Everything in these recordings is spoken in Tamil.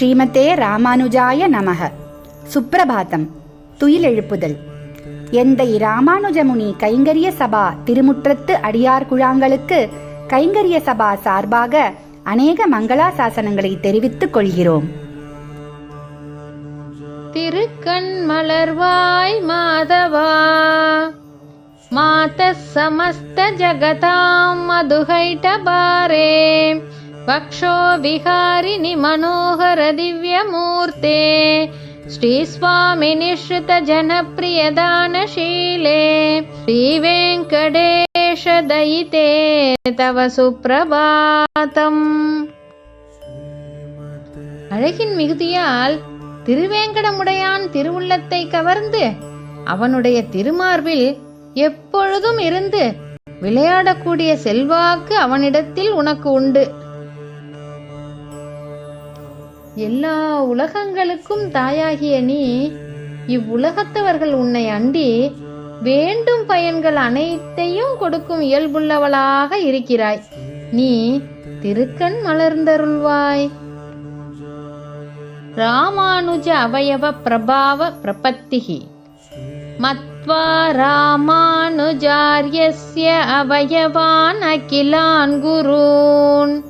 ஸ்ரீமதே ராமானுஜாய நமக. சுப்பிரபாதம். துயிலெழுப்புதல். எந்தை ராமானுஜமுனி கைங்கரிய சபா திருமுற்றத்து அடியார் குழாங்களுக்கு கைங்கரிய சபா சார்பாக அநேக மங்களாசாசனங்களை தெரிவித்துக் கொள்கிறோம். திருக்கண் மலர்வாய் மாதவா மாத சமஸ்த ஜகதாம் மதுகைட்ட பாரே விஹாரிணி மனோகர திவ்யமூர்த்தே ஸ்ரீஸ்வாமி நிஸ்ருத ஜனப்பிரியதானශීலே ஸ்ரீவேங்கடேஷ தயிதே தவ சுப்பிரபாதம் அழகின் மிகுதியால் திருவேங்கடமுடையான் திருவுள்ளத்தை கவர்ந்து அவனுடைய திருமார்பில் எப்பொழுதும் இருந்து விளையாடக்கூடிய செல்வாக்கு அவனிடத்தில் உனக்கு உண்டு. எல்லா உலகங்களுக்கும் தாயாகிய நீ இவ்வுலகத்தவர்கள் உன்னை அண்டி வேண்டும் பயன்கள் அனைத்தையும் கொடுக்கும் இயல்புள்ளவளாக இருக்கிறாய். நீ திருக்கண் மலர்ந்தருள்வாய். ராமானுஜ அவயவ பிரபாவ பிரபத்திஹி மத்வா ராமானுஜாரியஸ்ய அவயவான் அகிலான் குரூன்.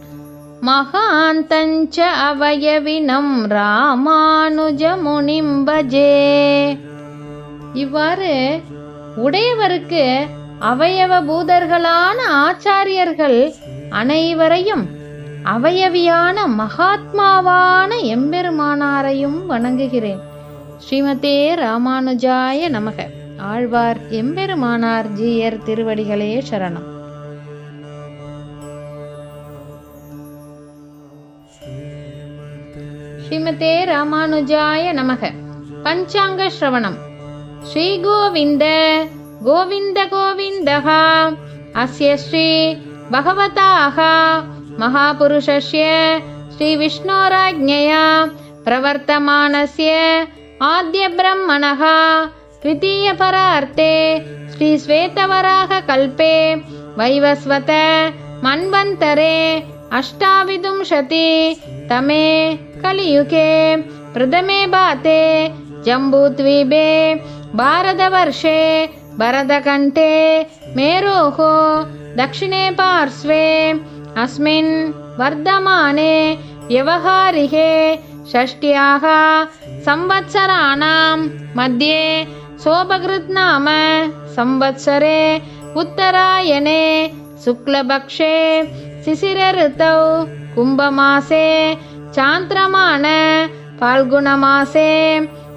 மகாந்தஞ்ச அவயவினம் ராமானுஜ முனிம்பஜே இவ்வாறு உடையவருக்கு அவயவ பூதர்களான ஆச்சாரியர்கள் அனைவரையும் அவயவியான மகாத்மாவான எம்பெருமானாரையும் வணங்குகிறேன். ஸ்ரீமதே ராமானுஜாய நமக. ஆழ்வார் எம்பெருமானார் ஜீயர் திருவடிகளே சரணம். ஸ்ரீமதே ராமானுஜாய நமக பஞ்சாங்க ஸ்ரவணம் ஸ்ரீ கோவிந்த கோவிந்த கோவிந்தः அஸ்ய ஸ்ரீ பகவதாः महापुरुषस्य श्रीविष्णोराज्ञया प्रवर्तमानस्य आद्यब्रह्मणः द्वितीयपरार्थे श्रीश्वेतवराहकल्पे वैवस्वत मन्वन्तरे अष्टाविंशति तमे कलियुगे प्रथमे बाते जम्बूद्वीपे भारतवर्षे भरतकण्ठे मेरोः दक्षिणे पार्श्वे अस्मिन् वर्धमाने व्यवहारिके षष्ट्याः संवत्सराणां मध्ये सोपकृत् नाम संवत्सरे उत्तरायणे शुक्लपक्षे शिशिरऋतौ कुम्भमासे चान्द्रमान फाल्गुणमासे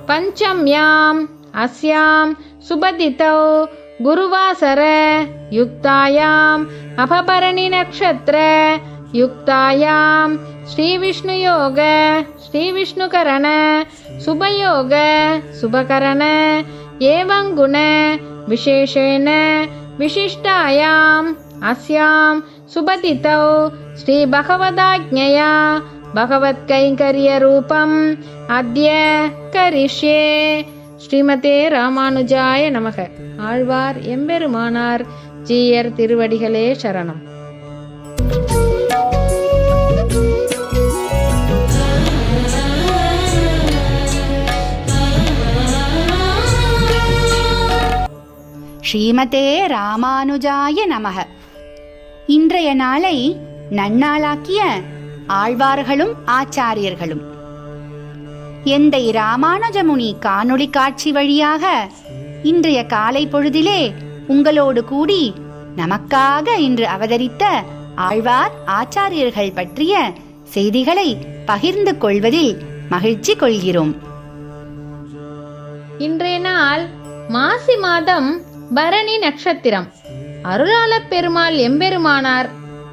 पञ्चम्याम् अस्यां सुबदितौ गुरुवासर युक्तायाम् अपभरणिनक्षत्र युक्तायां श्रीविष्णुयोग श्रीविष्णुकरण शुभयोग शुभकरण एवं गुण विशेषेण विशिष्टायाम् अस्यां सुबदितौ श्रीभगवदाज्ञया भगवत्कैङ्कर्यरूपम् अद्य करिष्ये ஸ்ரீமதே ராமானுஜாய நமக ஆழ்வார் எம்பெருமானார் ஜீயர் திருவடிகளே சரணம் ஸ்ரீமதே ராமானுஜாய நமக இன்றைய நாளை நன்னாளாக்கிய ஆழ்வார்களும் ஆச்சாரியர்களும். எந்தை ராமானுஜமுனி காணொளி காட்சி வழியாக இன்றைய காலை பொழுதிலே உங்களோடு கூடி நமக்காக இன்று அவதரித்த ஆழ்வார் ஆச்சாரியர்கள் பற்றிய செய்திகளை பகிர்ந்து கொள்வதில் மகிழ்ச்சி கொள்கிறோம். இன்றைய நாள் மாசி மாதம் பரணி நட்சத்திரம். அருளாளப் பெருமாள் எம்பெருமானார்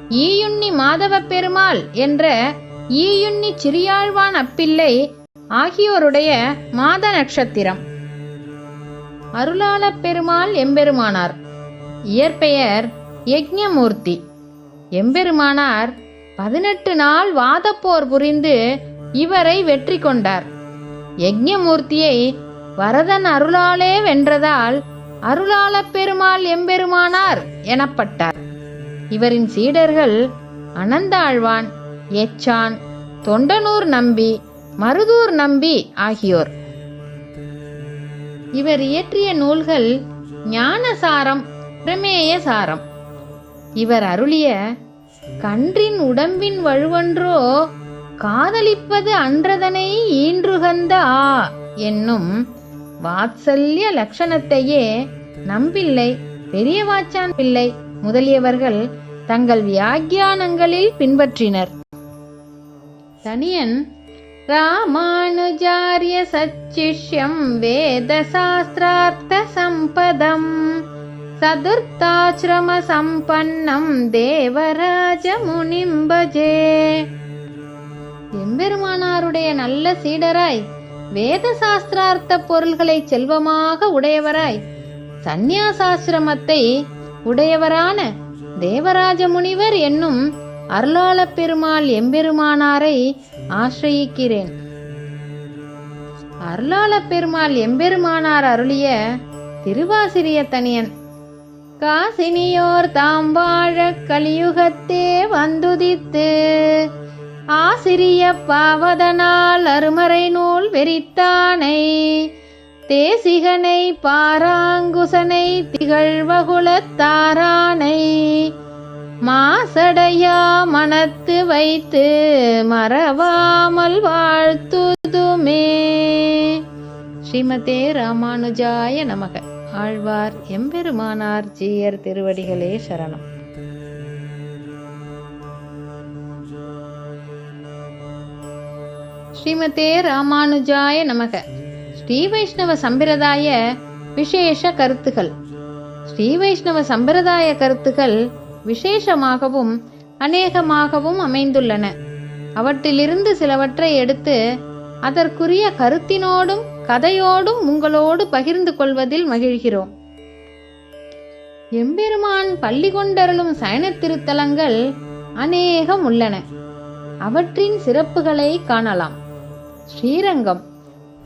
ஈயுண்ணி மாதவ பெருமாள் என்ற ஈயுண்ணி சிறியாழ்வான் அப்பிள்ளை ஆகியோருடைய மாத நட்சத்திரம். அருளாளப் பெருமாள் எம்பெருமானார். இயற்பெயர் யக்ஞமூர்த்தி எம்பெருமானார் பதினெட்டு நாள் வாதப்போர் புரிந்து இவரை வெற்றி கொண்டார். யக்ஞமூர்த்தியை வரதன் அருளாலே வென்றதால் அருளாளப் பெருமாள் எம்பெருமானார் எனப்பட்டார். இவரின் சீடர்கள் அனந்தாழ்வான் எச்சான் தொண்டனூர் நம்பி மருதூர் நம்பி ஆகியோர். இவர் இயற்றிய நூல்கள் ஞானசாரம் பிரமேய சாரம் இவர் அருளிய கன்றின் உடம்பின் வழுவன்றோ காதலிப்பது அன்றதனை ஈன்றுகந்த ஆ என்னும் வாத்சல்ய லட்சணத்தையே நம்பிள்ளை பெரியவாச்சான் பிள்ளை. முதலியவர்கள் தங்கள் வியாக்கியானங்களில் பின்பற்றினர். தனியன் ராமானுஜாரிய சச்சிஷ்யம் வேத சாஸ்திரார்த்த சம்பதம். சதுர்த்தாச்சிரம சம்பன்னம் தேவராஜ முனிம்பஜே. எம்பெருமானாருடைய நல்ல சீடராய் வேத சாஸ்திரார்த்த பொருள்களை செல்வமாக உடையவராய் சந்நியாசாசிரமத்தை உடையவரான தேவராஜ முனிவர் என்னும் அருளாள பெருமாள் எம்பெருமானாரை ஆசிரயிக்கிறேன். அருளாளப் பெருமாள் எம்பெருமானார் அருளிய திருவாசிரிய தனியன் காசினியோர் தாம் வாழ கலியுகத்தே வந்துதித்து ஆசிரிய பாவதனால் அருமறை நூல் வெறித்தானை தேசிகனை பாராங்குசனை திகழ்வகுலத்தாரானை மாசடையா மனத்து வைத்து மறவாமல் வாழ்த்துதுமே. ஸ்ரீமதே ராமானுஜாய நமக. ஆழ்வார் எம்பெருமானார் ஜீயர் திருவடிகளே சரணம். ஸ்ரீமதே ராமானுஜாய நமக. ஸ்ரீ வைஷ்ணவ சம்பிரதாய விசேஷ கருத்துகள். ஸ்ரீ வைஷ்ணவ சம்பிரதாய கருத்துகள் விசேஷமாகவும் அநேகமாகவும் அமைந்துள்ளன. அவற்றிலிருந்து சிலவற்றை எடுத்து அதற்குரிய கருத்தினோடும் கதையோடும் உங்களோடு பகிர்ந்து கொள்வதில் மகிழ்கிறோம். எம்பெருமான் பள்ளி கொண்டருளும் சயன திருத்தலங்கள் அநேகம் உள்ளன. அவற்றின் சிறப்புகளை காணலாம். ஸ்ரீரங்கம்.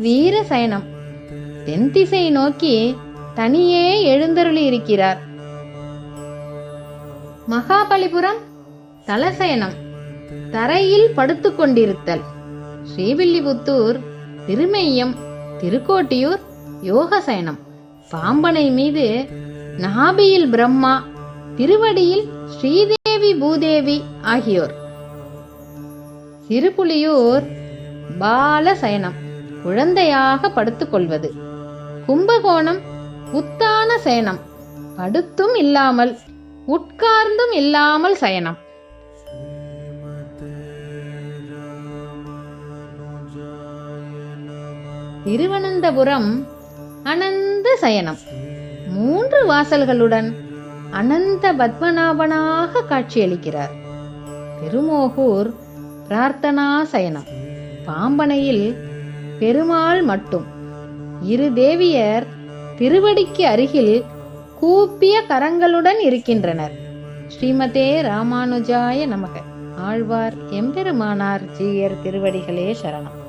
வீர சயனம். தென்திசை நோக்கி தனியே எழுந்தருளி இருக்கிறார். மகாபலிபுரம் தலசயனம். தரையில் படுத்துக்கொண்டிருத்தல் ஸ்ரீவில்லிபுத்தூர் திருமெய்யம் திருக்கோட்டியூர் யோகசயனம். பாம்பனை மீது நாபியில் பிரம்மா திருவடியில் ஸ்ரீதேவி பூதேவி ஆகியோர். திருப்புலியூர் பாலசயனம். குழந்தையாக படுத்துக்கொள்வது. கும்பகோணம் உத்தான சயனம். படுத்தும் இல்லாமல் உட்கார்ந்தும் இல்லாமல் சயனம். திருவனந்தபுரம் அனந்த சயனம். மூன்று வாசல்களுடன் அனந்த பத்மநாபனாக காட்சியளிக்கிறார். திருமோகூர் பிரார்த்தனா சயனம். பாம்பனையில் பெருமாள் மட்டும். இரு தேவியர் திருவடிக்கு அருகில் கூப்பிய கரங்களுடன் இருக்கின்றனர். ஸ்ரீமதே ராமானுஜாய நமக. ஆழ்வார் எம்பெருமானார் ஜீயர் திருவடிகளே சரணம்.